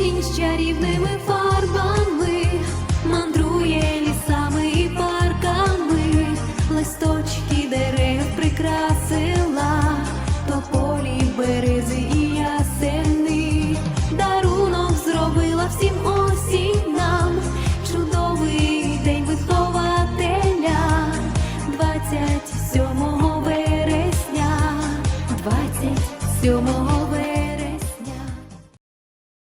Осінь з чарівними фарбами мандрує лісами і парками, листочки дерев прикрасила, тополі, берези і ясени, дарунок зробила всім осінь нам, чудовий день вихователя, 27 вересня, 27 вересня.